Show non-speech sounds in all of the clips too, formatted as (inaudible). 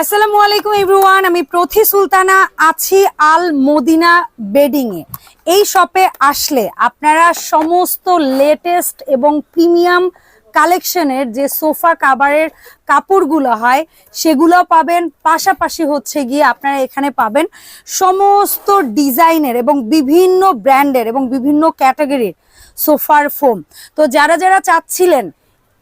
আসসালামু আলাইকুম এভরিওয়ান আমি প্রথি সুলতানা, আছি আল মদিনা বেডিং এ। এই শপে আসলে আপনারা সমস্ত লেটেস্ট এবং প্রিমিয়াম কালেকশনের যে সোফা কাভারের কাপড়গুলো হয়, সেগুলো পাবেন। পাশাপাশি হচ্ছে গিয়ে আপনারা এখানে পাবেন সমস্ত ডিজাইনের এবং বিভিন্ন ব্র্যান্ডের এবং বিভিন্ন ক্যাটাগরির সোফার ফোম। তো যারা যারা চাচ্ছিলেন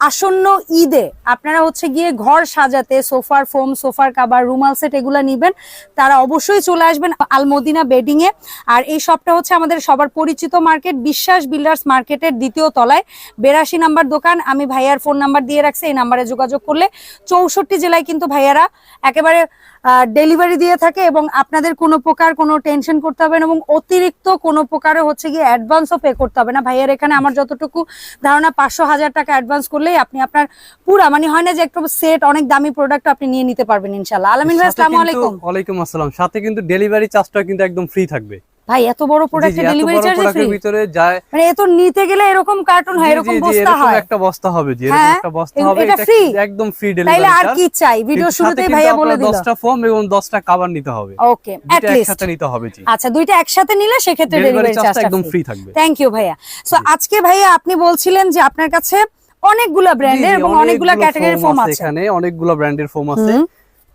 আসন্ন ঈদে আপনারা হচ্ছে গিয়ে ঘর সাজাতে, সোফার ফোম, সোফার কাবার, রুমাল সেট এগুলো নিবেন। তারা অবশ্যই চলে আসবেন আলমদিনা বেডিং এ। আর এই শপটা হচ্ছে আমাদের সবার পরিচিত মার্কেট, বিশ্বাস বিল্ডার্স মার্কেটের দ্বিতীয় তলায়। বেরাশি নাম্বার দোকান, আমি ভাইয়ার ফোন নাম্বার দিয়ে রাখছি, এই নাম্বারে যোগাযোগ করলে চৌষট্টি জেলায় কিন্তু ভাইয়ারা একেবারে ডেলিভারি দিয়ে থাকে এবং আপনাদের কোনো প্রকার কোনো টেনশন করতে হবে না এবং অতিরিক্ত কোনো প্রকারে হচ্ছে গিয়ে অ্যাডভান্সও পে করতে হবে না। ভাইয়ার এখানে আমার যতটুকু ধারণা, পাঁচশো হাজার টাকা অ্যাডভান্স করলেই আপনি আপনার পুরা মানে হয় না যে একটু সেট অনেক দামি প্রোডাক্ট আপনি নিয়ে নিতে পারবেন ইনশাল্লাহ আলামিন ভাই আসসালামু আলাইকুম। ওয়ালাইকুম আসসালাম। সাথে কিন্তু ডেলিভারি চার্জটা কিন্তু একদম ফ্রি থাকবে। ভাই এত বড় জি, প্রোডাক্টে জি, এত ডেলিভারি চার্জ ফ্রি প্রোডাক্টের ভিতরে যায় মানে এ তো নিতে গেলে এরকম কার্টুন হয় এরকম বস্তা হয়। একটা বস্তা হবে যে এরকম হ্যাঁ, একটা বস্তা হবে। এটা এটা free? একদম ফ্রি ডেলিভারি আর কি চাই? ভিডিও শুরুতেই ভাইয়া বলে দিল। 10টা ফর্ম এবং 10টা কভার নিতে হবে। ওকে অ্যাট লিস্ট একসাথে নিতে হবে জি। আচ্ছা দুইটা একসাথে নিলে সেক্ষেত্রে ডেলিভারি ডেলিভারি চার্জটা একদম ফ্রি ফ্রি থাকবে। থ্যাংক ইউ ভাইয়া। সো আজকে ভাইয়া আপনি বলছিলেন যে আপনার কাছে অনেকগুলা ব্র্যান্ডের এবং অনেকগুলা ক্যাটাগরির ফোম আছে এখানে অনেকগুলো ব্র্যান্ডের ফোম আছে।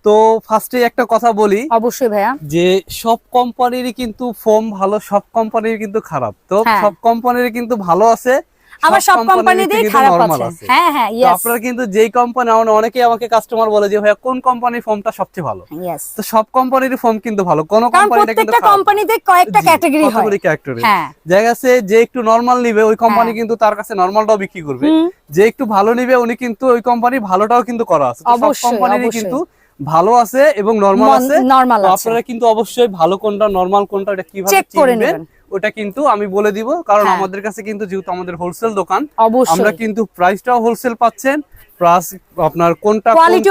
তো ফার্স্টে একটা কথা বলি অবশ্যই ভাইয়া। যে সব কোম্পানিরই কিন্তু ফোম ভালো সব কোম্পানির কিন্তু খারাপ। তো হ্যাঁ। সব কোম্পানির কিন্তু ভালো আছে আবার সব কোম্পানিতেই কিন্তু খারাপ আছে। হ্যাঁ হ্যাঁ ইয়েস আপনারা কিন্তু যেই কোম্পানি আমার অনেকেই আমাকে কাস্টমার বলে যে ভাইয়া কোন কোম্পানির ফোমটা সবচেয়ে ভালো? ইয়েস তো সব কোম্পানির ফোম কিন্তু ভালো। কোন কোম্পানিটা কিন্তু প্রত্যেকটা কোম্পানিতে কয়েকটা ক্যাটাগরি হয়। ক্যাটাগরি হ্যাঁ। জায়গা আছে যে একটু নরমাল নিবে ওই কোম্পানি হ্যাঁ। কিন্তু তার কাছে নরমালটাও বিক্রি করবে। যে একটু ভালো নিবে উনি কিন্তু ওই কোম্পানি ভালোটাও কিন্তু করা আছে। সব কোম্পানিরই কিন্তু ভালো আছে এবং নরমাল আছে। আপনারা কিন্তু অবশ্যই ভালো কোনটা নরমাল কোনটা এটা কীভাবে চেক করে নেবেন। ওটা কিন্তু আমি বলে দিব কারণ হ্যাঁ। আমাদের কাছে কিন্তু যেহেতু আমাদের হোলসেল দোকান আমরা কিন্তু প্রাইসটাও হোলসেল পাচ্ছেন প্লাস আপনার কোনটা কোয়ালিটি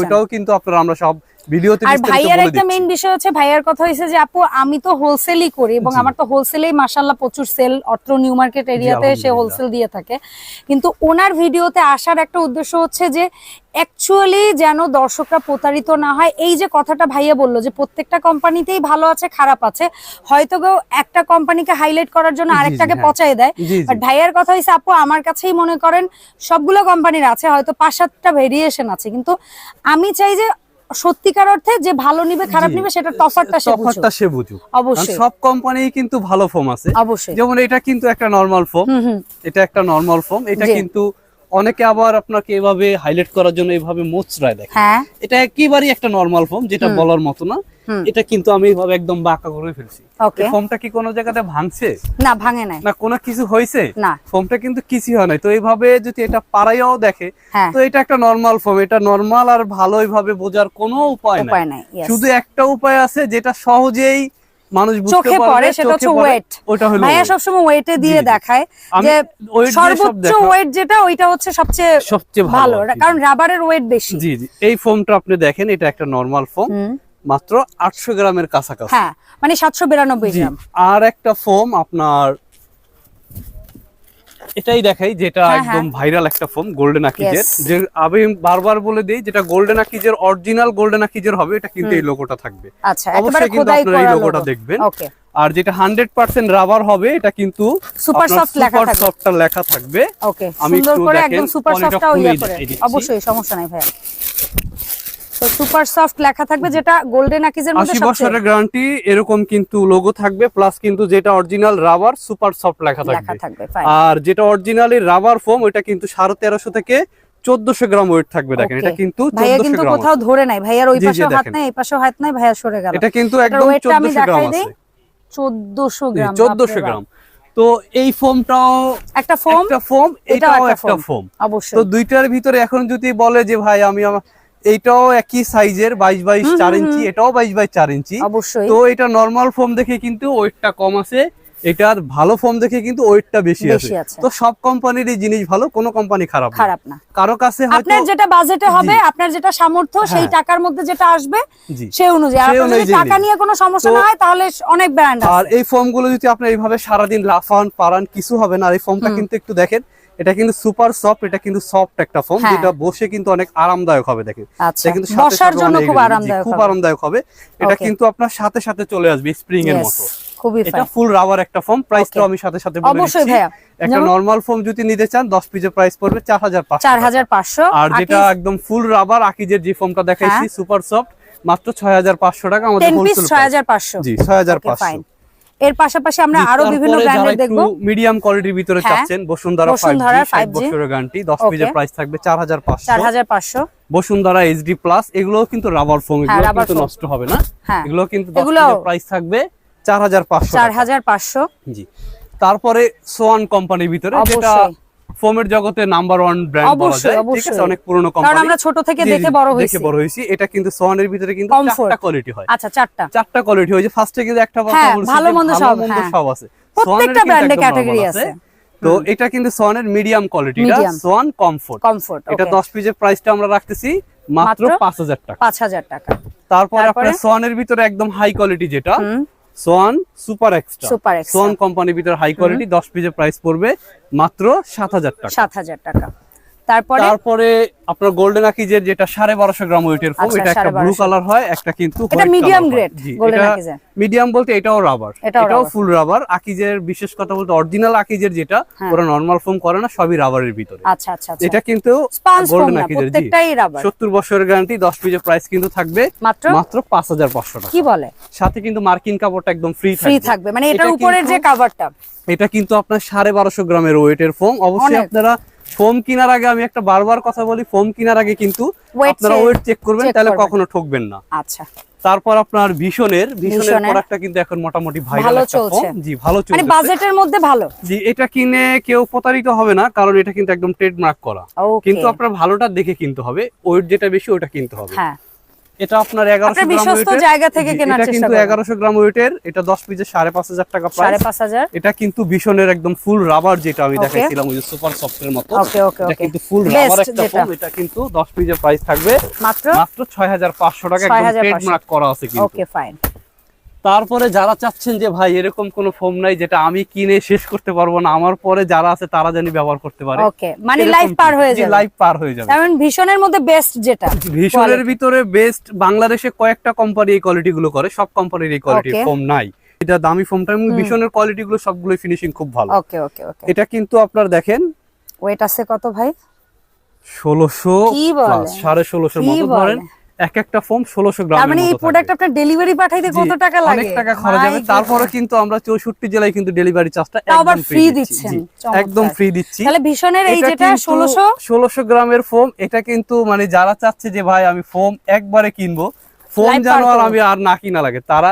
ওটাও কিন্তু আপনারা আমরা সব ভিডিওতে আর ভাইয়ার একটা মেইন বিষয় হচ্ছে ভাইয়ার কথা হয়েছে যে আপু আমি তো হোলসেলই করি এবং আমার তো হোলসেলেই মাসাল্লাহ প্রচুর সেল অত্র নিউ মার্কেট এরিয়াতে সে হোলসেল দিয়ে থাকে। কিন্তু ওনার ভিডিওতে আসার একটা উদ্দেশ্য হচ্ছে যে অ্যাকচুয়ালি যেন দর্শকরা প্রতারিত না হয়। এই যে কথাটা ভাইয়া বলল যে প্রত্যেকটা কোম্পানিতেই ভালো আছে খারাপ আছে হয়তো কেউ একটা কোম্পানিকে হাইলাইট করার জন্য আরেকটাকে পচাই পচায় দেয়। বাট ভাইয়ার কথা হয়েছে আপু আমার কাছেই মনে করেন সবগুলো কোম্পানির আছে হয়তো পাঁচ সাতটা ভেরিয়েশন আছে। কিন্তু আমি চাই যে সত্যিকার অর্থে যে ভালো নিবে খারাপ নিবে সেটা তফাৎটা সে তফাৎটা সে বুঝুক। অবশ্যই। সব কোম্পানি কিন্তু ভালো ফোম আছে। অবশ্যই। যেমন এটা কিন্তু একটা নরমাল হুম এটা একটা নরমাল ফোম এটা কিন্তু অনেকে আবার আপনাকে এভাবে হাইলাইট করার জন্য এভাবে মোচড়ায় দেখে। হ্যাঁ। এটা একেবারেই একটা নরমাল ফোম যেটা বলার মতো না। এটা কিন্তু আমি এভাবে একদম বাঁকা করে ফেলছি। ফোমটা কি কোনো জায়গাতে ভাঙছে? না ভাঙে নাই। না কোনো কিছু হয়েছে? না। ফোমটা কিন্তু কিছুই হয় নাই। তো এইভাবে যদি এটা পাড়াইয়াও দেখে হ্যাঁ। তো এটা একটা নরমাল ফর্ম এটা নরমাল আর ভালো এইভাবে বোঝার কোনো উপায় নাই। শুধু একটা উপায় আছে যেটা সহজেই মানুষ চোখে পড়ে সেটা হচ্ছে ওয়েট ভাইয়া সবসময় ওয়েটে দিয়ে। দেখায় যে সর্বোচ্চ ওয়েট যেটা ওইটা হচ্ছে সবচেয়ে সবচেয়ে ভালো। কারণ রাবারের ওয়েট বেশি। জি জি। এই ফোমটা আপনি দেখেন এটা একটা নরমাল ফোম মাত্র আটশো গ্রামের কাছাকাছি। হ্যাঁ মানে সাতশো বিরানব্বই গ্রাম। আর একটা ফোম আপনার এটাই দেখাই যেটা হ্যাঁ, একদম হ্যাঁ। ভাইরাল একটা ফোম গোল্ডেন আকিজের যে আমি বারবার বলে দিই যেটা গোল্ডেন আকিজের অরিজিনাল গোল্ডেন আকিজের হবে এটা কিন্তু এই লোগোটা থাকবে। আচ্ছা অবশ্যই কিন্তু আপনারা এই লোগোটা দেখবেন। আর যেটা হান্ড্রেড পার্সেন্ট রাবার হবে এটা কিন্তু সুপার সফট লেখা থাকবে। সফটটা লেখা থাকবে। ওকে আমি সুন্দর করে একদম সুপার সফটটা ইয়ে। অবশ্যই সমস্যা নাই ভাইয়া। তো সুপার সফট লেখা থাকবে যেটা গোল্ডেন আকিজের মধ্যে আশি সবচেয়ে বছরের গ্যারান্টি এরকম কিন্তু লোগো থাকবে প্লাস কিন্তু যেটা অরিজিনাল রাবার সুপার সফট লেখা লেখা থাকবে আর যেটা অরিজিনালি রাবার ফোম ওইটা কিন্তু থেকে চোদ্দশো গ্রাম ওয়েট থাকবে দেখেন এটা কিন্তু ভাইয়া কিন্তু কোথাও ধরে নাই ভাইয়ার ওই জি, হাত। নাই এই পাশেও হাত নাই ভাইয়া সরে গেল। এটা কিন্তু একদম ওয়েটটা আমি চোদ্দশো গ্রাম আছে। চোদ্দশো গ্রাম চোদ্দশো বাপরে বাপ। গ্রাম তো এই ফোমটাও একটা ফোম একটা ফোম এটাও একটা। ফোম অবশ্যই। তো দুইটার ভিতরে এখন যদি বলে যে ভাই আমি আমার এইটাও একই সাইজের বাইশ বাইশ চার ইঞ্চি এটাও বাইশ বাইশ চার ইঞ্চি। অবশ্যই। তো এটা নর্মাল ফোম দেখে কিন্তু ওয়েটটা কম আছে। এটার ভালো ফোম দেখে কিন্তু ওয়েটটা বেশি আছে। তো সব কোম্পানিরই জিনিস ভালো কোনো কোম্পানি খারাপ খারাপ না। কারও কাছে আপনার যেটা বাজেটে হবে আপনার যেটা সামর্থ্য সেই হ্যাঁ। টাকার মধ্যে যেটা আসবে সেই অনুযায়ী। সেই আপনার যদি টাকা নিয়ে কোনো সমস্যা না হয় তাহলে অনেক ব্র্যান্ড আর এই ফোমগুলো যদি আপনি এইভাবে সারাদিন লাফান পারান কিছু হবে না। আর এই ফোমটা কিন্তু একটু দেখেন এটা কিন্তু সুপার সফট এটা কিন্তু সফট একটা ফোম হ্যাঁ। যেটা বসে কিন্তু অনেক আরামদায়ক হবে দেখেন। আচ্ছা। এটা কিন্তু বসার জন্য খুব আরামদায়ক খুব আরামদায়ক হবে। এটা কিন্তু আপনার সাথে সাথে চলে আসবে স্প্রিং এর মতো। এটা ফুল রাবার একটা প্রাইসটাও Okay. আমি সাথে সাথে বলে দিচ্ছি। একটা নরমাল ফোম যদি নিতে চান 10 পিসের প্রাইস পড়বে 4500 চার হাজার পাঁচশো আর যেটা একদম ফুল রাবার আকিজের যে ফোমটা দেখাইছি হ্যাঁ। সুপার সফট মাত্র 6500 টাকা আমাদের হোলসেল ছয় হাজার পাঁচশো। জি 6500 এর পাশাপাশি আমরা আরও বিভিন্ন ব্র্যান্ডের দেখব মিডিয়াম কোয়ালিটির ভিতরে হ্যাঁ। চাচ্ছেন বসুন্ধরা 5G বসুন্ধরা 60 5G বছরের গ্যারান্টি 10 Okay. পিসের প্রাইস থাকবে 4500 চার হাজার পাঁচশো বসুন্ধরা এইচডি প্লাস এগুলোও কিন্তু রাবার ফোম এগুলো কিন্তু নষ্ট হবে না হ্যাঁ এগুলো কিন্তু 10 এগুলোও- পিসের প্রাইস থাকবে 4500 চার টাকা। হাজার পাঁচশো জি তারপরে সোয়ান কোম্পানির ভিতরে যেটা। ফোমের জগতে নাম্বার ওয়ান ব্র্যান্ড বলা যায়। ঠিক আছে অনেক পুরনো কারণ আমরা ছোট থেকে দেখে বড় দেখে হয়েছি। বড় হয়েছি। এটা কিন্তু সোয়ানের ভিতরে কিন্তু চারটা কোয়ালিটি হয়। আচ্ছা চারটা। চারটা কোয়ালিটি হয়। যে ফার্স্টে কিন্তু একটা কথা হ্যাঁ, বলছি ভালো মন্দ সব, হ্যাঁ। সব আছে। প্রত্যেকটা ব্র্যান্ডে ক্যাটাগরি আছে। তো এটা কিন্তু সোয়ানের মিডিয়াম কোয়ালিটিটা Medium। সোয়ান কমফোর্ট কমফোর্ট এটা 10 পিসের প্রাইসটা আমরা রাখতেছি মাত্র মাত্র 5000 টাকা। পাঁচ হাজার টাকা। তারপর? আপনার সোয়ানের ভিতরে একদম হাই কোয়ালিটি যেটা সোয়ান সুপার এক্সট্রা। সোয়ান কোম্পানির ভিতরে হাই কোয়ালিটি 10 পিসের প্রাইস পড়বে মাত্র 7000 টাকা। সাত হাজার টাকা। তারপরে? তারপরে আপনার গোল্ডেন আকিজের যেটা সাড়ে বারোশো গ্রাম ওয়েটের ফোম আচ্ছা, এটা একটা ব্লু কালার হয় একটা কিন্তু এটা grade, Golden এটা Akizer। মিডিয়াম বলতে এটাও রাবার এটাও ফুল রাবার আকিজের বিশেষ কথা বলতে অরিজিনাল আকিজের যেটা হ্যাঁ। ওরা নর্মাল ফোম করে না সবই রাবারের ভিতরে। আচ্ছা আচ্ছা আচ্ছা। এটা কিন্তু গোল্ডেন আকিজের জি। প্রত্যেকটাই রাবার সত্তর বছরের গ্যারান্টি দশ পিসের প্রাইস কিন্তু থাকবে মাত্র? মাত্র পাঁচ হাজার পাঁচশো টাকা। কি বলে? সাথে কিন্তু মার্কিন কাপড়টা একদম ফ্রি ফ্রি থাকবে। মানে এটার এটা উপরের যে কাভারটা এটা কিন্তু আপনার সাড়ে বারোশো গ্রামের ওয়েটের ফোম অবশ্যই আপনারা ফোম কেনার আগে আমি একটা বারবার কথা বলি ফোম কেনার আগে কিন্তু আপনারা ওয়েট চেক করবেন তাহলে কখনো ঠকবেন না। আচ্ছা। তারপর আপনার ভীষণের ভীষণের। প্রোডাক্টটা কিন্তু এখন মোটামুটি ভাইরাল একটা ফোম জি ভালো চলছে মানে বাজেটের মধ্যে ভালো। জি এটা কিনে কেউ প্রতারিত হবে না কারণ এটা কিন্তু একদম ট্রেডমার্ক করা। কিন্তু আপনার ভালোটা দেখে কিনতে হবে ওয়েট যেটা বেশি ওটা কিনতে হবে। হ্যাঁ। এটা আপনার এগারোশো আপনার গ্রাম বিশ্বস্ত জায়গা থেকে কেনার এটা কিন্তু করবেন। এগারোশো গ্রাম ওয়েটের এটা দশ পিসে সাড়ে পাঁচ হাজার টাকা সাড়ে প্রাইস পাঁচ হাজার। এটা কিন্তু ভীষণের একদম ফুল রাবার যেটা আমি. দেখাইছিলাম ওই যে সুপার সফটের মতো। ওকে ওকে এটা কিন্তু ফুল রাবার একটা ফোম এটা কিন্তু 10 পিসে প্রাইস থাকবে। মাত্র? মাত্র 6500 টাকা একদম ট্রেডমার্ক করা আছে কিন্তু। ওকে ফাইন তারপরে যারা চাচ্ছেন যে ভাই এরকম কোন ফোম নাই যেটা আমি কিনে শেষ করতে পারব না আমার পরে যারা আছে তারা জানি ব্যবহার করতে পারে। ওকে মানে লাইফ পার হয়ে যাবে। লাইফ পার হয়ে যাবে। কারণ ভীষণের মধ্যে বেস্ট যেটা ভীষণের ভিতরে বেস্ট বাংলাদেশে কয়েকটা কোম্পানি এই কোয়ালিটি গুলো করে সব কোম্পানির এই Okay. ফোম নাই। এটা দামি ফোমটা এবং ভীষণের কোয়ালিটি গুলো সবগুলো ফিনিশিং খুব ভালো। ওকে ওকে ওকে এটা কিন্তু আপনার দেখেন ওয়েট আছে কত ভাই? ষোলোশো কি বলে? সাড়ে ষোলোশোর মতো ধরেন। এক একটা ফোম গ্রাম মানে এই প্রোডাক্ট আপনার ডেলিভারি পাঠাইতে কত টাকা লাগে? অনেক টাকা খরচ হবে। তারপরে কিন্তু আমরা চৌষট্টি জেলায় কিন্তু ডেলিভারি চার্জটা একদম ফ্রি। দিচ্ছি। একদম ফ্রি দিচ্ছি। তাহলে ভীষণের এই যেটা কিন্তু ষোলোশো? 1600 গ্রামের ফোম এটা কিন্তু মানে যারা চাচ্ছে যে ভাই আমি ফোম একবারে কিনবো ফোম করব। আমি আর না কিনা লাগে। তারা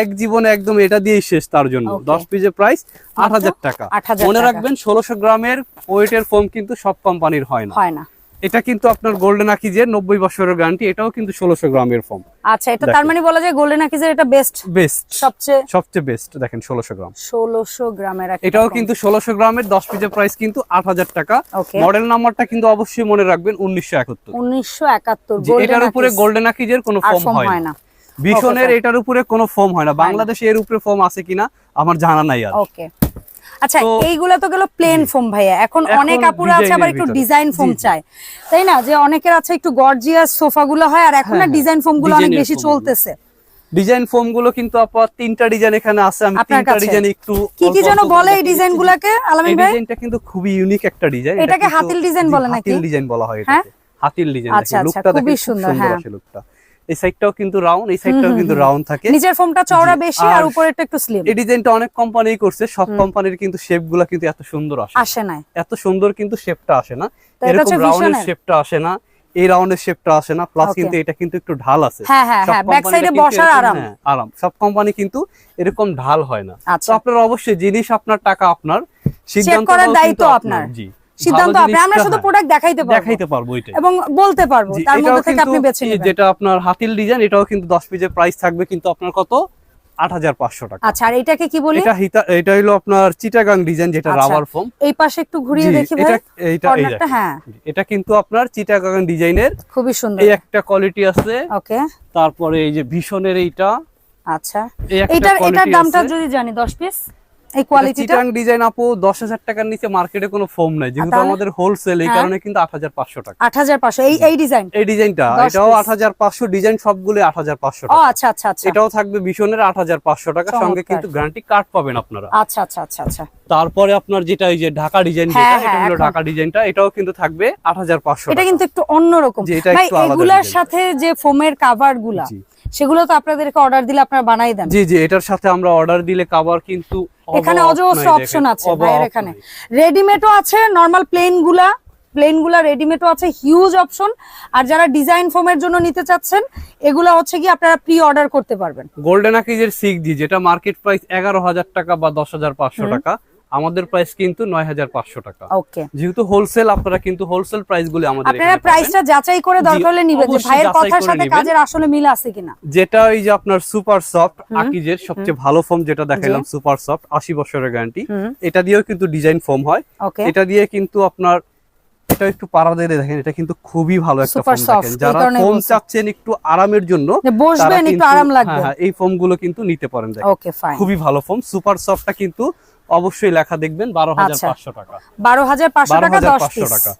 এক জীবনে একদম এটা দিয়েই শেষ তার জন্য. দশ পিসের প্রাইস আট হাজার টাকা। মনে রাখবেন ষোলোশো গ্রামের ওয়েটের ফোম কিন্তু সব কোম্পানির হয় না। হয় না। এটা কিন্তু আপনার গোল্ডেন আকিজের নব্বই বছরের গ্যারান্টি এটাও কিন্তু ষোলোশো গ্রামের ফর্ম আচ্ছা এটা তার মানে বলা যায় গোল্ডেন আকিজের এটা বেস্ট বেস্ট সবচেয়ে? সবচেয়ে বেস্ট দেখেন ষোলোশো গ্রাম। ষোলোশো গ্রামের এটাও কিন্তু ষোলোশো গ্রামের দশ পিসের প্রাইস কিন্তু আট হাজার টাকা। মডেল নাম্বারটা কিন্তু অবশ্যই মনে রাখবেন উনিশশো একাত্তর। উনিশশো একাত্তর এটার উপরে গোল্ডেন আকিজের কোনো ফোম হয় না। ভীষণের এটার উপরে কোনো ফর্ম হয় না। বাংলাদেশে এর উপরে ফর্ম আছে কিনা আমার জানা নাই আর। ওকে আচ্ছা এইগুলা তো গেল প্লেন ফোম ভাইয়া। এখন অনেক আপুরা আছে আবার একটু ডিজাইন ফোম। চায়। তাই না? যে অনেকের আছে একটু গর্জিয়াস সোফা গুলো হয় আর এখন না ডিজাইন ফোমগুলো অনেক বেশি চলতেছে। ডিজাইন ফোমগুলো কিন্তু আপা তিনটা ডিজাইন এখানে আছে। আমি তিনটা ডিজাইন একটু কি কি যেন বলে এই ডিজাইন গুলাকে। আলামিন ভাই? ডিজাইনটা কিন্তু খুবই ইউনিক একটা ডিজাইন এটাকে হাতিল ডিজাইন বলে নাকি? হাতিল ডিজাইন বলা হয় হ্যাঁ? এটাকে। হাতিল ডিজাইন আচ্ছা, আচ্ছা, লুকটা খুবই সুন্দর, সুন্দর হ্যাঁ। লুকটা এই সাইডটাও কিন্তু রাউন্ড এই সাইডটাও কিন্তু রাউন্ড থাকে। নিচের ফোমটা চওড়া বেশি আর উপরেরটা একটু স্লিম এই ডিজাইনটা অনেক কোম্পানি করছে সব কোম্পানির কিন্তু শেপগুলা কিন্তু এত সুন্দর আসে আসে নাই। এত সুন্দর কিন্তু শেপটা আসে না। এরকম রাউন্ডের শেপটা আসে না এই রাউন্ডের শেপটা আসে না প্লাস কিন্তু এটা কিন্তু একটু ঢাল আছে। হ্যাঁ, হ্যাঁ, হ্যাঁ, side এ কিন্তু বসার আরাম। হ্যাঁ, আরাম। সব কোম্পানি কিন্তু এরকম ঢাল হয় না। আচ্ছা। তো আপনার অবশ্যই জিনিস আপনার টাকা আপনার চেক সিদ্ধান্তটাও করার দায়িত্ব আপনার। জি। সিদ্ধান্ত আপনি আমরা শুধু হ্যাঁ, প্রোডাক্ট দেখাইতে পারব। দেখাইতে পারব এটাই। এবং বলতে পারব তার মধ্যে থেকে আপনি বেছে নেবেন। যেটা আপনার হাতিল ডিজাইন এটাও কিন্তু দশ পিসের প্রাইস থাকবে কিন্তু আপনার কত? আট হাজার পাঁচশো টাকা। আচ্ছা আর এটাকে কি বলি? এটা এটা হলো আপনার চিটাগাং ডিজাইন যেটা আচ্ছা, রাবার ফোম এই পাশে একটু ঘুরিয়ে দেখি ভাই এটা দেখেন। হ্যাঁ। এটা কিন্তু আপনার চিটাগাং ডিজাইনের খুবই সুন্দর। এই একটা কোয়ালিটি আছে। ওকে। তারপরে এই যে ভীষণের এইটা আচ্ছা। এই একটা এটার এটার দামটা যদি জানি 10 পিস এই কোয়ালিটিটা চিটাং ডিজাইন আপু দশ হাজার টাকার নিচে মার্কেটে কোনো ফোম নাই। যেহেতু আমাদের হোলসেল এই হ্যাঁ। কারণে কিন্তু আট হাজার পাঁচশো টাকা। আট হাজার পাঁচশো। এই এই ডিজাইন এই ডিজাইনটা এটাও piece। আট হাজার পাঁচশো ডিজাইন সবগুলো আট হাজার পাঁচশো ও আচ্ছা আচ্ছা আচ্ছা। এটাও থাকবে হাজার পাঁচশো টাকা সঙ্গে কিন্তু গ্যারান্টি কার্ড পাবেন আপনারা। আচ্ছা আচ্ছা আচ্ছা আচ্ছা। তারপরে আপনার যেটা এই যে ঢাকা ডিজাইন হ্যাঁ, যেটা এটা হ্যাঁ, হলো ঢাকা ডিজাইনটা এটাও কিন্তু থাকবে আট হাজার পাঁচশো এটা কিন্তু একটু অন্যরকম। ভাই এগুলার। সাথে যে ফোমের কাভারগুলা জি। সেগুলো তো আপনাদেরকে অর্ডার দিলে আপনারা বানাই দেন। জি জি এটার সাথে আমরা অর্ডার দিলে কাভার কিন্তু এখানে অজস্র অপশন আছে ভাইয়ের এখানে। রেডিমেডও আছে নর্মাল প্লেনগুলা প্লেনগুলা রেডিমেডও আছে হিউজ অপশন আর যারা ডিজাইন ফোমের জন্য নিতে চাচ্ছেন এগুলা হচ্ছে কি আপনারা প্রি অর্ডার করতে পারবেন। গোল্ডেন আকিজের সিক্স জি যেটা মার্কেট প্রাইস এগারো হাজার টাকা বা দশ হাজার পাঁচশো টাকা। আমাদের প্রাইস কিন্তু নয় হাজার পাঁচশো টাকা। ওকে যেহেতু হোলসেল আপনারা কিন্তু হোলসেল প্রাইস গুলি আমাদের আপনারা প্রাইসটা যাচাই করে দরকার হলে নিবেন যে ভাইয়ের কথার সাথে কাজের আসলে মিল আছে কিনা। যেটা ওই যে আপনার সুপার সফট আকিজের সবচেয়ে ভালো ফোম যেটা দেখাইলাম সুপার সফট আশি বছরের গ্যারান্টি এটা দিয়েও কিন্তু ডিজাইন ফোম হয়। এটা দিয়ে কিন্তু আপনার এটা একটু পাড়া দিয়ে দেখেন এটা কিন্তু খুবই ভালো একটা ফোম দেখেন। যারা ফোম চাচ্ছেন একটু আরামের জন্য বসবেন একটু আরাম লাগবে। হ্যাঁ, হ্যাঁ, এই ফোমগুলো কিন্তু নিতে পারেন দেখেন। খুবই ভালো ফোম সুপার সফটটা কিন্তু অবশ্যই লেখা দেখবেন বারো হাজার আচ্ছা। পাঁচশো টাকা বারো হাজার পাঁচশো টাকা দশ টাকা।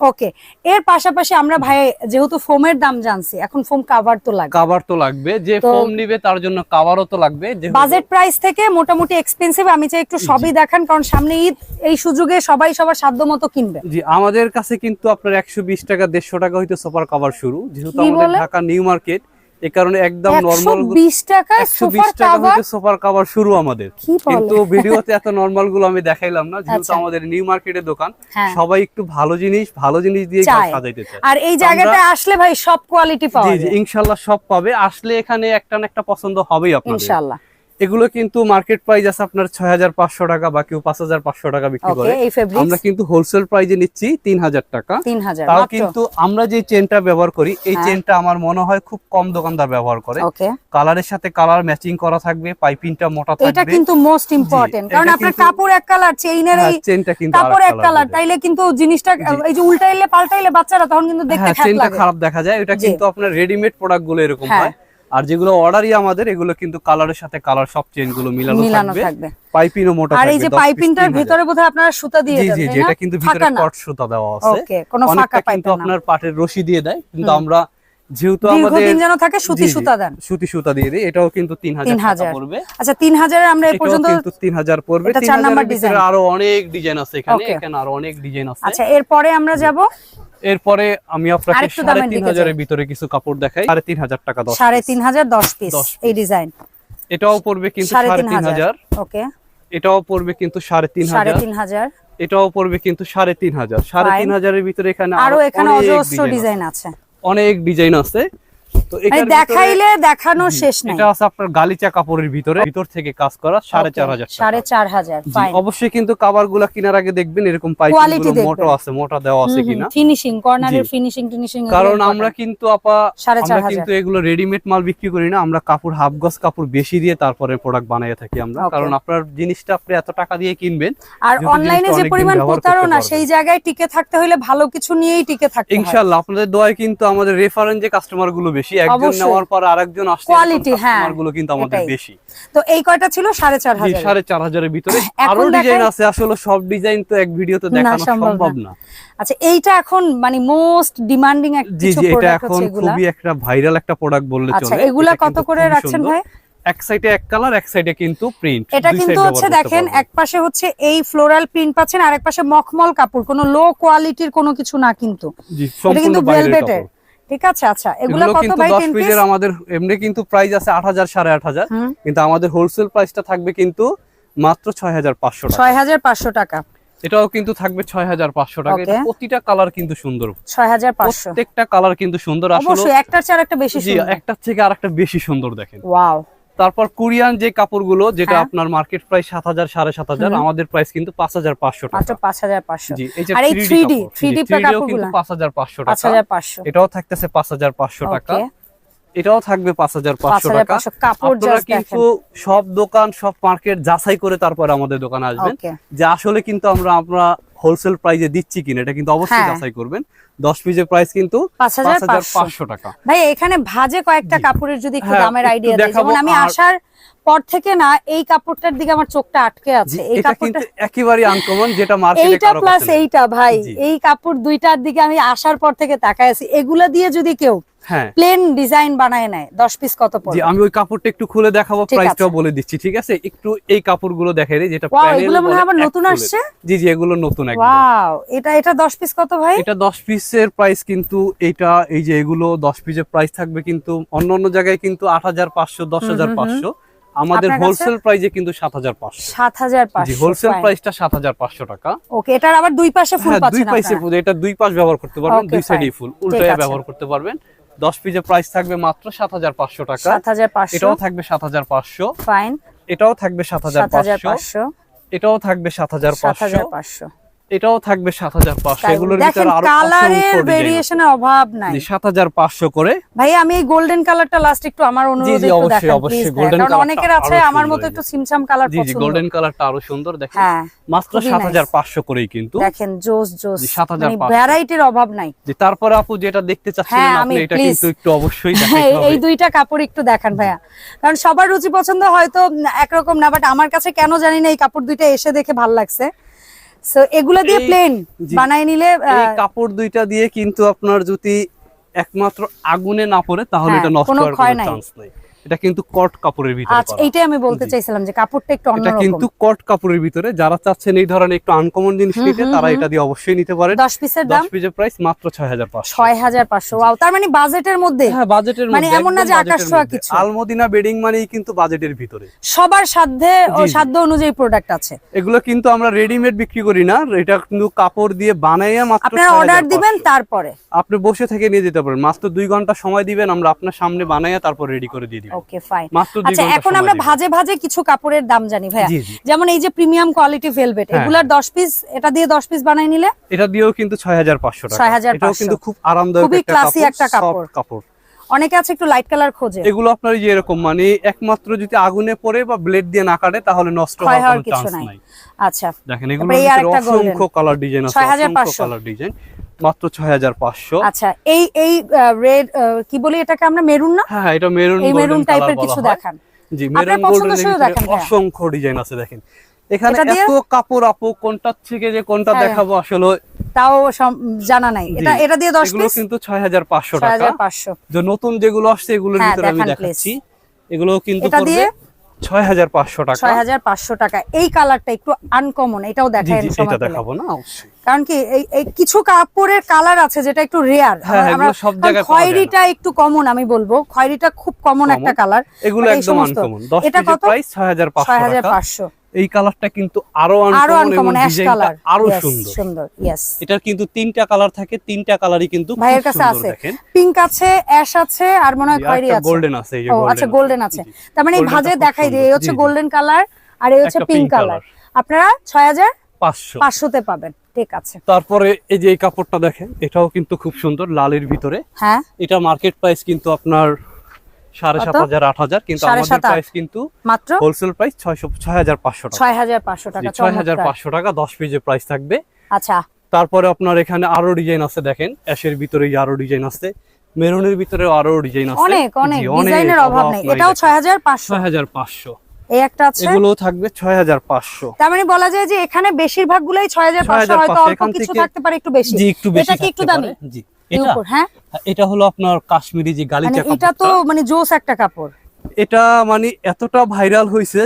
ওকে এর পাশাপাশি আমরা ভাই যেহেতু ফোমের দাম জানছি এখন ফোম কাভার তো লাগবে কাভার তো লাগবে যে ফোম নিবে তার জন্য কাভারও তো লাগবে বাজেট প্রাইস থেকে মোটামুটি এক্সপেন্সিভ আমি চাই একটু সবই দেখান কারণ সামনে ঈদ এই সুযোগে সবাই সবার সাধ্য মতো কিনবে জি আমাদের কাছে কিন্তু আপনার একশো বিশ টাকা দেড়শো টাকা হইতে সুপার কাভার শুরু যেহেতু আমাদের? ঢাকা নিউ মার্কেট এই কারণে একদম নর্মাল কাভার কাভার শুরু আমাদের। কিন্তু ভিডিওতে এত নরমালগুলো আমি দেখাইলাম না যেহেতু আচ্ছা। আমাদের নিউ মার্কেটের দোকান হ্যাঁ। সবাই একটু ভালো জিনিস ভালো জিনিস দিয়ে ঘর সাজাইতে চায়। আর এই জায়গাটা আসলে ভাই সব কোয়ালিটি পাওয়া যায়। ইনশাল্লাহ সব পাবে। আসলে এখানে একটা না একটা পছন্দ হবেই আপনাদের। ইনশাআল্লাহ। এগুলো কিন্তু মার্কেট প্রাইস আছে আপনার ছয় হাজার পাঁচশো টাকা বা কেউ পাঁচ হাজার পাঁচশো টাকা বিক্রি করে। আমরা কিন্তু হোলসেল প্রাইজে নিচ্ছি তিন হাজার টাকা। তাও কিন্তু আমরা যে চেনটা ব্যবহার করি এই হ্যাঁ। চেনটা আমার মনে হয় খুব কম দোকানদার ব্যবহার করে। কালারের সাথে কালার ম্যাচিং করা থাকবে পাইপিংটা মোটা এটা থাকবে। কিন্তু মোস্ট ইম্পর্টেন্ট কারণ আপনার কাপড় এক কালার চেইনের এই হ্যাঁ, চেনটা কিন্তু কাপড় এক কালার তাইলে কিন্তু জিনিসটা এই যে উল্টাইলে পাল্টাইলে বাচ্চারা তখন কিন্তু দেখতে হ্যাঁ খারাপ চেনটা খারাপ দেখা যায় এটা কিন্তু আপনার রেডিমেড প্রোডাক্টগুলো এরকম হ্যাঁ। আর যেগুলো অর্ডারই আমাদের এগুলো কিন্তু কালারের সাথে কালার সব চেনগুলো মিলানো থাকবে। পাইপিংও মোটা আর এই যে 10 piece পাইপিংটার 3000 ভিতরে বোধহয় আপনারা সুতা দিয়ে দেন জি জি এটা কিন্তু ভিতরে কট সুতা দেওয়া আছে। ওকে কোনো ফাঁকা পাইপ কিন্তু আপনার পাটের রশি দিয়ে দেয় কিন্তু আমরা যেহেতু আমাদের দীর্ঘদিন যেন থাকে সুতি সুতা দেন। সুতি সুতা দিয়ে দিই এটাও কিন্তু তিন হাজার তিন টাকা হাজার। পড়বে। আচ্ছা তিন হাজারের আমরা এ এটাও পর্যন্ত কিন্তু তিন হাজার পড়বে। এটা তিন চার নাম্বার ভিতরে। আরও অনেক ডিজাইন আছে এখানে এখানে আরও অনেক ডিজাইন আছে। আচ্ছা এরপরে আমরা যাব এরপরে আমি আপনাকে সাড়ে তিন হাজারের ভিতরে কিছু কাপড় দেখাই। সাড়ে তিন হাজার টাকা দশ সাড়ে তিন হাজার দশ পিস এই ডিজাইন এটাও পড়বে কিন্তু সাড়ে তিন হাজার। ওকে এটাও পড়বে কিন্তু সাড়ে তিন সাড়ে হাজার তিন হাজার। এটাও পড়বে কিন্তু সাড়ে তিন হাজার। সাড়ে তিন হাজারের ভিতরে এখানে আরও এখানে অজস্র ডিজাইন আছে। অনেক ডিজাইন আছে। তো মানে দেখাইলে দেখানোর শেষ নাই। এটা আছে আপনার গালিচা কাপড়ের ভিতরে। ভিতর থেকে কাজ করা সাড়ে চার হাজার টাকা। সাড়ে চার হাজার জি, ফাইন অবশ্যই কিন্তু কেনার আগে দেখবেন এরকম মোটা আছে মোটা দেওয়া আছে কিনা। ফিনিশিং কর্নারের জি। ফিনিশিং কারণ আমরা কিন্তু আপা আমরা কিন্তু এগুলো রেডিমেড মাল বিক্রি করি না। আমরা কাপড় হাফ গজ কাপড় বেশি দিয়ে তারপরে প্রোডাক্ট বানাইয়া থাকি আমরা। কারণ আপনার জিনিসটা আপনি এত টাকা দিয়ে কিনবেন আর অনলাইনে যে পরিমাণ প্রতারণা সেই জায়গায় টিকে থাকতে হলে ভালো কিছু নিয়েই টিকে থাকতে ইনশাআল্লাহ আপনাদের দোয়ায় কিন্তু আমাদের রেফারেন্স যে কাস্টমারগুলো বেশি একজন অবশ্যই। নেওয়ার পর আরেকজন আসছে Quality, হ্যাঁ, গুলো কিন্তু আমাদের বেশি। তো এই কয়টা ছিল? জি ভিতরে। আরও ডিজাইন আছে আসলে সব ডিজাইন তো এক ভিডিওতে না, দেখানো সম্ভব না। আচ্ছা এইটা এখন মানে মোস্ট ডিমান্ডিং একটা কিছু জি এটা এখন খুবই একটা ভাইরাল একটা প্রোডাক্ট বললে আচ্ছা এগুলা কত করে রাখছেন ভাই? এক সাইডে এক কালার এক সাইডে কিন্তু প্রিন্ট এটা কিন্তু হচ্ছে দেখেন এক পাশে হচ্ছে এই ফ্লোরাল প্রিন্ট পাচ্ছেন আর এক পাশে মখমল কাপড়। কোনো লো কোয়ালিটির কোনো কিছু না কিন্তু। এটা কিন্তু ভেলভেটের কাপড়। ঠিক আছে আচ্ছা এগুলো কত বাই ভাই 10 10 পিস পিসের আমাদের এমনি কিন্তু প্রাইস আছে 8000 8500 কিন্তু আমাদের হোলসেল প্রাইসটা থাকবে কিন্তু মাত্র 6500 টাকা। 6500 টাকা। এটাও কিন্তু থাকবে 6500 টাকা। এটা. প্রতিটা কালার কিন্তু সুন্দর। 6500 প্রত্যেকটা কালার কিন্তু সুন্দর। আসলে অবশ্যই একটার চেয়ে আরেকটা বেশি সুন্দর। জি একটার থেকে আরেকটা বেশি সুন্দর দেখেন। ওয়াও তারপর কোরিয়ান যে কাপড়গুলো যেটা হ্যাঁ। আপনার মার্কেট প্রাইস 7000 7500 হুম। আমাদের প্রাইস কিন্তু 5500 মাত্র টাকা। 5500 জি এই যে আর এই 3D 3D কাপড়, 3D জি, 3D ও কাপড়গুলো? কিন্তু 5500 টাকা। 5500 এটাও থাকতেছে 5500 টাকা। ওকে এটাও থাকবে 5500 টাকা। 5500 কাপড় আপনারা কিন্তু সব দোকান সব মার্কেট যাচাই করে তারপর আমাদের দোকানে আসবেন। যে আসলে কিন্তু আমরা আমরা হোলসেল প্রাইজে দিচ্ছি কিনা এটা কিন্তু অবশ্যই হ্যাঁ। যাচাই করবেন। দশ পিসের প্রাইস কিন্তু পাঁচ হাজার পাঁচ হাজার পাঁচশো টাকা। ভাই এখানে ভাজে কয়েকটা কাপড়ের যদি একটু হ্যাঁ, দামের আইডিয়া যেমন আমি আসার পর থেকে না এই কাপড়টার দিকে আমার চোখটা আটকে আছে। এই কাপড়টা একেবারে আনকমন যেটা মার্কেটে এইটা প্লাস এইটা ভাই। এই কাপড় দুইটার দিকে আমি আসার পর থেকে তাকায় আছি। এগুলা দিয়ে যদি কেউ হ্যাঁ। প্লেন ডিজাইন বানায় নেয় দশ পিস কত পড়বে? আমি ওই কাপড়টা একটু খুলে দেখাবো ঠিক প্রাইসটাও বলে দিচ্ছি ঠিক আছে? একটু এই কাপড়গুলো দেখাই দিই যেটা প্যানেল এগুলো মনে আবার নতুন আসছে? জি জি এগুলো নতুন একদম। ওয়াও এটা এটা দশ পিস কত ভাই? এটা দশ পিসের প্রাইস কিন্তু এটা এই যে এগুলো দশ পিসের প্রাইস থাকবে কিন্তু অন্য অন্য জায়গায় কিন্তু আট হাজার পাঁচশো দশ হাজার পাঁচশো আমাদের হোলসেল প্রাইজে কিন্তু সাত হাজার পাঁচশো সাত হাজার পাঁচশো হোলসেল প্রাইসটা 7500 টাকা ওকে এটার আবার দুই পাশে ফুল পাচ্ছেন দুই পাশে ফুল এটা দুই পাশ ব্যবহার করতে পারবেন দুই সাইডে ফুল উল্টায় ব্যবহার করতে পারবেন 10 পিসের প্রাইস থাকবে মাত্র 7500 টাকা 7500 এটাও থাকবে 7500 ফাইন এটাও থাকবে 7500 এটাও থাকবে 7500 এটাও থাকবে সাত হাজার পাঁচশো। এগুলোর দেখেন ভিতরে আরও কালারের ভেরিয়েশনের অভাব নাই। সাত হাজার পাঁচশো করে। ভাই আমি এই গোল্ডেন কালারটা লাস্ট একটু আমার অনুরোধে একটু দেখান অবশ্যই, প্লিজ কারণ অনেকের আছে আমার মতো একটু সিমসাম কালার জি জি গোল্ডেন কালারটা আরও সুন্দর দেখেন। হ্যাঁ মাত্র খুবই সাত nice। হাজার পাঁচশো করেই কিন্তু। দেখেন জোস জোস। জি, 7,500 ভ্যারাইটির অভাব নাই। যে তারপরে আপু যেটা দেখতে চাচ্ছিলেন হ্যাঁ, আপনি এটা কিন্তু একটু অবশ্যই দেখাতে (laughs) এই দুইটা কাপড় একটু দেখান ভাইয়া। কারণ সবার রুচি পছন্দ হয়তো একরকম না বাট আমার কাছে কেন জানি না এই কাপড় দুইটা এসে দেখে ভালো লাগছে। সো এগুলো দিয়ে প্লেন জি। বানাই নিলে কাপড় দুইটা দিয়ে কিন্তু আপনার যদি একমাত্র আগুনে না পড়ে তাহলে হ্যাঁ, এটা নষ্ট হওয়ার কোনো। চান্স নেই এটা কিন্তু কট কাপড়ের ভিতরে আচ্ছা এইটাই আমি বলতে চাইছিলাম যে কাপড়টা একটু অন্যরকম। এটা কিন্তু কট কাপড়ের ভিতরে। যারা চাচ্ছেন এই ধরনের একটু আনকমন জিনিস নিতে তারা এটা দিয়ে অবশ্যই নিতে পারেন। দশ পিসের দশ দাম পিসের প্রাইস মাত্র ছয় হাজার পাঁচশো। ছয় হাজার পাঁচশো। ওয়াও তার মানে বাজেটের মধ্যে? হ্যাঁ বাজেটের মধ্যে মানে এমন না যে আকাশ ছোঁয়া। কিছু। আলমদিনা বেডিং মানেই কিন্তু বাজেটের ভিতরে। সবার সাধ্যে ও। সাধ্য অনুযায়ী প্রোডাক্ট আছে। এগুলো কিন্তু আমরা রেডিমেড বিক্রি করি না। এটা কিন্তু কাপড় দিয়ে বানাইয়া মাত্র আপনারা অর্ডার দিবেন তারপরে। আপনি বসে থেকে নিয়ে যেতে পারেন। মাত্র দুই ঘণ্টা সময় দিবেন আমরা আপনার সামনে বানাইয়া তারপর রেডি করে দিয়ে দিব। ওকে ফাইন আচ্ছা এখন আমরা ভাজে ভাজে কিছু কাপড়ের দাম জানি ভাইয়া। যেমন এই যে প্রিমিয়াম কোয়ালিটি ভেলভেট হ্যাঁ। এগুলার দশ পিস এটা দিয়ে দশ পিস বানাই নিলে? এটা দিয়েও কিন্তু ছয় হাজার পাঁচশো টাকা। 6,500 এটাও কিন্তু খুব আরামদায়ক খুবই কাপড় একটা কাপড়। কাপড়। অনেকে আছে একটু লাইট কালার খোঁজে। এগুলো আপনার যে এরকম মানে একমাত্র যদি আগুনে পড়ে বা ব্লেড দিয়ে না কাটে তাহলে নষ্ট হওয়ার কোনো কিছু চান্স নাই। আচ্ছা। দেখেন এগুলো অসংখ্য কালার ডিজাইন আছে 6,500 অসংখ্য কালার ডিজাইন মাত্র 6500 আচ্ছা এই এই রেড কি বলি এটাকে আমরা? মেরুন না? হ্যাঁ, হ্যাঁ এটা মেরুন মেরুন টাইপের কিছু দেখান। জি মেরুন হ্যাঁ। অসংখ্য ডিজাইন আছে দেখেন। এখানে কাপড় আপু থেকে যে কোনটা হ্যাঁ। দেখাবো আসলে তাও জানা নাই। এটা এটা দিয়ে দশগুলো কিন্তু ছয় হাজার পাঁচশো নতুন যেগুলো আসছে এগুলোর ভিতরে আমি দেখাচ্ছি। এগুলো কিন্তু 6500 টাকা। এই কালারটা একটু আনকমন এটাও দেখায় না কারণ কি এই কিছু কাপড়ের কালার আছে যেটা একটু রেয়ার সব খয়েরিটা একটু কমন আমি বলব। খয়েরিটা খুব কমন একটা কালার এগুলো একদম আনকমন 10 পিসের প্রাইস এই কালারটা কিন্তু আরও আরও আনকমন আরও সুন্দর। ইয়েস এটার কিন্তু তিনটা কালার থাকে তিনটা কালারই কিন্তু ভাইয়ের কাছে আছে। পিঙ্ক আছে অ্যাশ আছে আর মনে হয় খয়েরি আছে। গোল্ডেন আছে এই যে ও আচ্ছা গোল্ডেন আছে। তার মানে এই ভাজে দেখাই দিয়ে এই হচ্ছে। গোল্ডেন কালার আর এই হচ্ছে পিঙ্ক কালার আপনারা ছয় হাজার পাঁচশো। পাঁচশোতে পাবেন ঠিক আছে। তারপরে এই যে এই কাপড়টা দেখেন এটাও কিন্তু খুব সুন্দর লালের ভিতরে। হ্যাঁ। এটা মার্কেট প্রাইস কিন্তু আপনার সাড়ে সাত হাজার আট হাজার কিন্তু আমাদের প্রাইস কিন্তু মাত্র? হোলসেল প্রাইস ছয়শো ছয় হাজার পাঁচশো টাকা। ছয় হাজার পাঁচশো টাকা ছয় হাজার পাঁচশো টাকা দশ পিসের প্রাইস থাকবে। আচ্ছা। তারপরে আপনার এখানে আরও ডিজাইন আছে দেখেন অ্যাশের ভিতরে আরও ডিজাইন আছে মেরুনের ভিতরে আরও ডিজাইন আছে। অনেক অনেক ডিজাইনের অভাব নেই। এটাও ছয় হাজার পাঁচশো। ছয় হাজার পাঁচশো। এই একটা আছে? এগুলো থাকবে ছয় হাজার পাঁচশো। তার মানে বলা যায় যে এখানে বেশিরভাগ গুলাই ছয় হাজার পাঁচশো 6,500 হয়তো অল্প কিছু থাকতে পারে একটু বেশি। জি একটু বেশি এটা কি একটু দামি? জি। হ্যাঁ, এটা হ্যাঁ আপনার কাশ্মীরি একটা কাপড়। এটা মানে এতটা ভাইরাল হয়েছে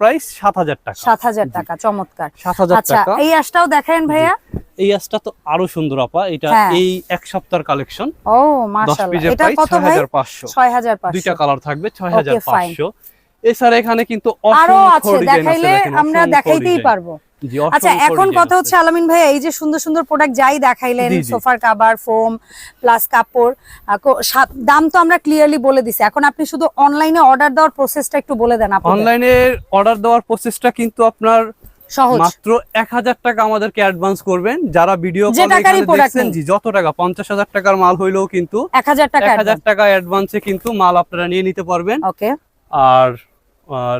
প্রাইস হ্যাঁ, টাকা। টাকা এই আশটাও দেখেন ভাইয়া। এই আশটা তো আরও সুন্দর আপা। এটা এই এক সপ্তাহ কালেকশন ও মাশাআল্লাহ এটা দুইটা কালার থাকবে 6500 এছাড়া এখানে কিন্তু আরও আছে দেখাইলে আমরা দেখাইতেই পারব। আচ্ছা এখন কথা হচ্ছে আলামিন ভাই এই যে সুন্দর সুন্দর প্রোডাক্ট যাই দেখাইলেন। সোফার কাভার ফোম প্লাস কাপড় দাম তো আমরা ক্লিয়ারলি বলে দিছি। এখন আপনি শুধু অনলাইনে অর্ডার দেওয়ার প্রসেসটা একটু বলে দেন অনলাইনে অর্ডার দেওয়ার প্রসেসটা কিন্তু আপনার মাত্র এক হাজার টাকা আমাদেরকে অ্যাডভান্স করবেন। যারা ভিডিও দেখছেন জি যত টাকা পঞ্চাশ হাজার টাকার মাল হইলেও কিন্তু এক হাজার টাকা অ্যাডভান্সে কিন্তু মাল আপনারা নিয়ে নিতে পারবেন। ওকে আর আর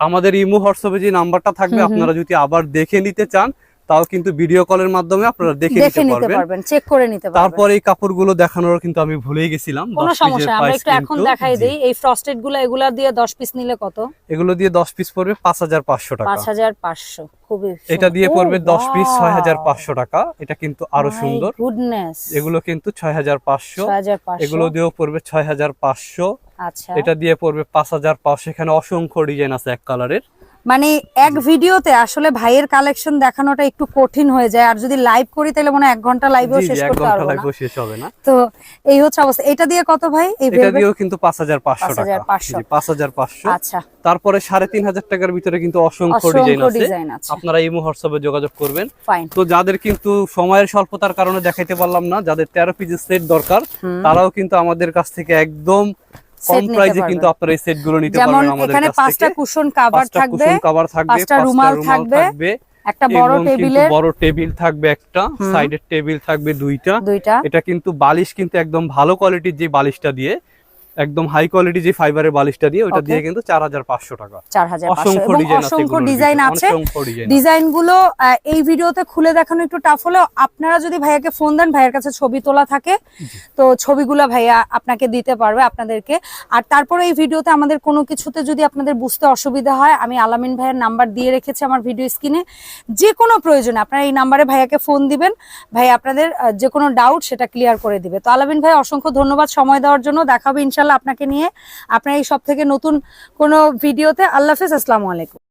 আমাদের ইমো হোয়াটসঅ্যাপে যে নাম্বারটা থাকবে। আপনারা যদি আবার দেখে নিতে চান তাও কিন্তু ভিডিও কলের মাধ্যমে আপনারা দেখে নিতে পারবেন। চেক করে নিতে পারবেন। তারপর এই কাপড়গুলো দেখানোর কিন্তু আমি ভুলেই গেছিলাম কোনো সমস্যা আমরা একটু এখন দেখাই দেই এই ফ্রস্টেডগুলো এগুলা দিয়ে দশ পিস নিলে কত? এগুলো দিয়ে দশ পিস পড়বে পাঁচ হাজার পাঁচশো টাকা। পাঁচ হাজার পাঁচশো খুবই এটা দিয়ে পড়বে Oh, দশ পিস wow! ছয় হাজার পাঁচশো টাকা এটা কিন্তু আরও সুন্দর। goodness, এগুলো কিন্তু ছয় হাজার পাঁচশো 6500 এগুলো দিয়েও পড়বে ছয় হাজার পাঁচশো। আচ্ছা। এটা দিয়ে পড়বে পাঁচ হাজার পাঁচশো এখানে অসংখ্য ডিজাইন আছে এক কালারের। মানে এক ভিডিওতে আসলে ভাইয়ের কালেকশন দেখানোটা একটু কঠিন হয়ে যায়। আর যদি লাইভ করি তাহলে মনে এক ঘণ্টা লাইভেও শেষ করতে পারব না। শেষ হবে না। তো এই হচ্ছে অবস্থা। এটা দিয়ে কত ভাই এই এটা? দিয়েও কিন্তু পাঁচ হাজার পাঁচশো টাকা। 5,500 জি পাঁচ হাজার পাঁচশো। আচ্ছা। তারপরে সাড়ে তিন হাজার টাকার ভিতরে কিন্তু অসংখ্য ডিজাইন আছে। আপনারা ইমো হোয়াটসঅ্যাপে যোগাযোগ করবেন। তো যাদের কিন্তু সময়ের স্বল্পতার কারণে দেখাইতে পারলাম না যাদের তেরো পিসের সেট দরকার তারাও কিন্তু আমাদের কাছ থেকে একদম কম প্রাইসে কিন্তু আপনারা এই সেটগুলো নিতে পারবেন আমাদের এখানে পাঁচটা কুশন কাভার থাকবে কুশন কভার থাকবে পাঁচটা রুমাল থাকবে, থাকবে একটা বড় টেবিলের বড় টেবিল থাকবে একটা সাইডের টেবিল থাকবে দুইটা। দুইটা। এটা কিন্তু বালিশ কিন্তু একদম ভালো কোয়ালিটির যে বালিশটা দিয়ে একদম হাই কোয়ালিটি যে ফাইবারের বালিশটা দিয়ে ওটা দিয়ে কিন্তু চার হাজার পাঁচশো টাকা। চার হাজার পাঁচশো। অসংখ্য এবং ডিজাইন আছে। অসংখ্য ডিজাইন আছে। ডিজাইনগুলো এই ভিডিওতে খুলে দেখানো একটু টাফ হলেও আপনারা যদি ভাইয়াকে ফোন দেন ভাইয়ের কাছে ছবি তোলা থাকে তো ছবিগুলো ভাইয়া আপনাকে দিতে পারবে আপনাদেরকে। আর তারপরে এই ভিডিওতে আমাদের কোনো কিছুতে যদি আপনাদের বুঝতে অসুবিধা হয় আমি আলামিন ভাইয়ের নাম্বার দিয়ে রেখেছি আমার ভিডিও স্ক্রিনে যে কোনো প্রয়োজনে আপনারা এই নাম্বারে ভাইয়াকে ফোন দিবেন ভাই আপনাদের যে কোনো ডাউট সেটা ক্লিয়ার করে দিবে। তো আলামিন ভাই অসংখ্য ধন্যবাদ সময় দেওয়ার জন্য। দেখাবে ইনশাল্লাহ আপনাকে নিয়ে আপনার এই সব থেকে নতুন কোনো ভিডিওতে আল্লাহ হাফেজ আসসালামু আলাইকুম।